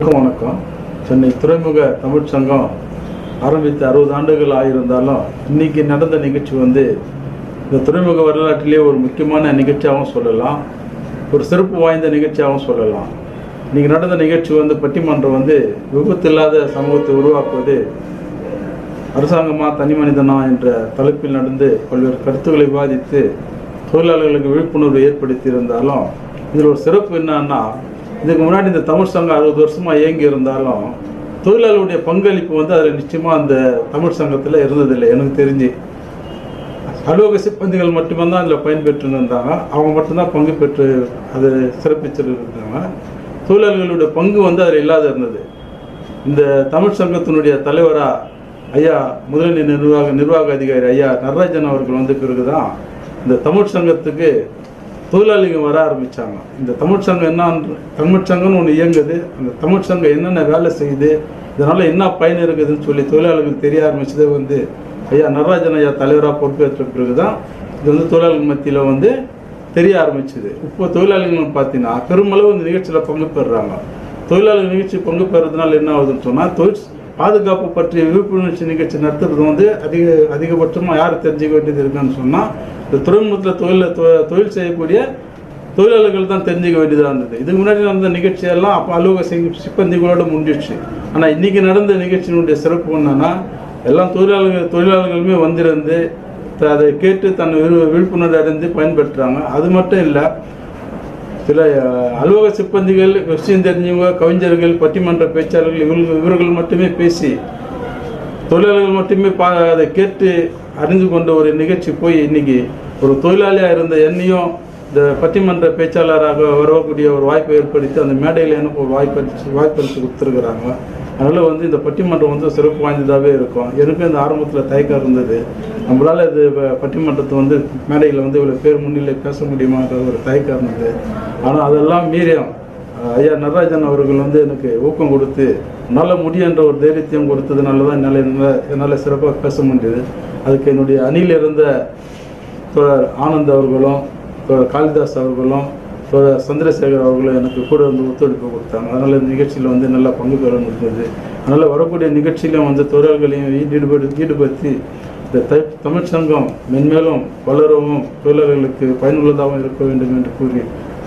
வணக்கம் வணக்கம். சென்னை துறைமுக தமிழ் சங்கம் ஆரம்பித்து அறுபது ஆண்டுகள் ஆகியிருந்தாலும் இன்னைக்கு நடந்த நிகழ்ச்சி வந்து இந்த துறைமுக வரலாற்றிலே ஒரு முக்கியமான நிகழ்ச்சியாகவும் சொல்லலாம். ஒரு சிறப்பு வாய்ந்த நிகழ்ச்சியாகவும் சொல்லலாம். இன்னைக்கு நடந்த நிகழ்ச்சி வந்து பட்டிமன்றம் வந்து விபத்து இல்லாத சமூகத்தை உருவாக்குவது அரசாங்கமா தனி மனிதனா என்ற தலைப்பில் நடந்து பல்வேறு கருத்துக்களை விவாதித்து தொழிலாளர்களுக்கு விழிப்புணர்வு ஏற்படுத்தி இருந்தாலும் இதில் ஒரு சிறப்பு என்னன்னா இதுக்கு முன்னாடி இந்த தமிழ் சங்கம் அறுபது வருஷமாக இயங்கி இருந்தாலும் தொழிலாளர்களுடைய பங்களிப்பு வந்து அதில் நிச்சயமாக அந்த தமிழ் சங்கத்தில் இருந்ததில்லை எனக்கு தெரிஞ்சு. அலுவலக சிப்பந்திகள் மட்டும்தான் அதில் பயன்பெற்று இருந்தாங்க அவங்க மட்டும்தான் பங்கு பெற்று அதை சிறப்பிச்சிருந்தாங்க. தொழிலாளர்களுடைய பங்கு வந்து அதில் இல்லாத இருந்தது. இந்த தமிழ் சங்கத்தினுடைய தலைவரா ஐயா முதலணி நிர்வாக நிர்வாக அதிகாரி ஐயா நடராஜன் அவர்கள் வந்த பிறகுதான் இந்த தமிழ் சங்கத்துக்கு தொழிலாளிங்க வர ஆரம்பித்தாங்க இந்த தமிழ் சங்கம் என்ன தமிழ் சங்கம்னு ஒன்று இயங்குது. அந்த தமிழ் சங்கம் என்னென்ன வேலை செய்யுது இதனால் என்ன பயன் இருக்குதுன்னு சொல்லி தொழிலாளர்களுக்கு தெரிய ஆரம்பிச்சதே வந்து ஐயா நடராஜன் ஐயா தலைவராக பொறுப்பேற்ற பிறகு தான் இது வந்து தொழிலாளர்கள் மத்தியில் வந்து தெரிய ஆரம்பிச்சுது. இப்போ தொழிலாளிகள் பார்த்தீங்கன்னா பெருமளவு இந்த நிகழ்ச்சியில் பங்கு பெறுறாங்க. தொழிலாளர் நிகழ்ச்சி பங்கு பெறதுனால என்ன ஆகுதுன்னு சொன்னால் தொழில் பாதுகாப்பு பற்றிய விழிப்புணர்ச்சி நிகழ்ச்சி நடத்துறது வந்து அதிக அதிகபட்சமாக யார் தெரிஞ்சுக்க வேண்டியது இருக்குன்னு சொன்னால் இந்த துறைமுகத்தில் தொழிலில் தொழில் செய்யக்கூடிய தொழிலாளர்கள் தான் தெரிஞ்சுக்க வேண்டியதாக இருந்தது. இதுக்கு முன்னாடி நடந்த நிகழ்ச்சியெல்லாம் அப்போ அலுவலக சிப்பந்திகளோடு சிப்பந்திகளோட முடிஞ்சிடுச்சு. ஆனால் இன்றைக்கி நடந்த நிகழ்ச்சியினுடைய சிறப்பு என்னன்னா எல்லாம் தொழிலாளர்கள் தொழிலாளர்களுமே வந்திருந்து அதை கேட்டு தன் விழு- விழிப்புணர்வு அடைந்து பயன்பெற்றாங்க. அது மட்டும் இல்லை சில அலுவலக சிப்பந்திகள் விஷயம் தெரிஞ்சவங்க கவிஞர்கள் பட்டிமன்ற பேச்சாளர்கள் இவர்கள் இவர்கள் மட்டுமே பேசி தொழிலாளர்கள் மட்டுமே பா அதை கேட்டு அறிந்து கொண்ட ஒரு நிகழ்ச்சி போய் இன்னைக்கு ஒரு தொழிலாளியாக இருந்த என்னையும் இந்த பட்டிமன்ற பேச்சாளராக வரக்கூடிய ஒரு வாய்ப்பை ஏற்படுத்தி அந்த மேடையில் எனக்கு ஒரு வாய்ப்பு வாய்ப்பளித்து கொடுத்துருக்குறாங்க. அதனால் வந்து இந்த பட்டிமன்றம் வந்து சிறப்பு வாய்ந்ததாகவே இருக்கும். எனக்கும் இந்த ஆரம்பத்தில் தயக்கம் இருந்தது. நம்மளால் இது பட்டிமன்றத்தை வந்து மேடையில் வந்து இவ்வளோ பேர் முன்னிலை பேச முடியுமான்ற ஒரு தயக்கம் இருந்தது. ஆனால் அதெல்லாம் மீறியும். ஐயா நடராஜன் அவர்கள் வந்து எனக்கு ஊக்கம் கொடுத்து நல்ல முடியுன்ற ஒரு தைரியத்தையும் கொடுத்ததுனால தான் என்னால் என்னால் என்னால் சிறப்பாக பேச முடியுது அதுக்கு என்னுடைய அணியில் இருந்த தோழர் ஆனந்த் அவர்களும் தோழர் காளிதாஸ் அவர்களும் தோழர் சந்திரசேகர் அவர்களும் எனக்கு கூட வந்து ஒத்துழைப்பு கொடுத்தாங்க. அதனால் இந்த நிகழ்ச்சியில் வந்து நல்லா பங்கு பெற முடிஞ்சது. அதனால் வரக்கூடிய நிகழ்ச்சியிலும் வந்து தொழிலாளர்களையும் ஈடுபடு ஈடுபடுத்தி இந்த த தமிழ்ச்சங்கம் மென்மேலும் வளரவும் தொழிலாளர்களுக்கு பயனுள்ளதாகவும் இருக்க வேண்டும் என்று கூறி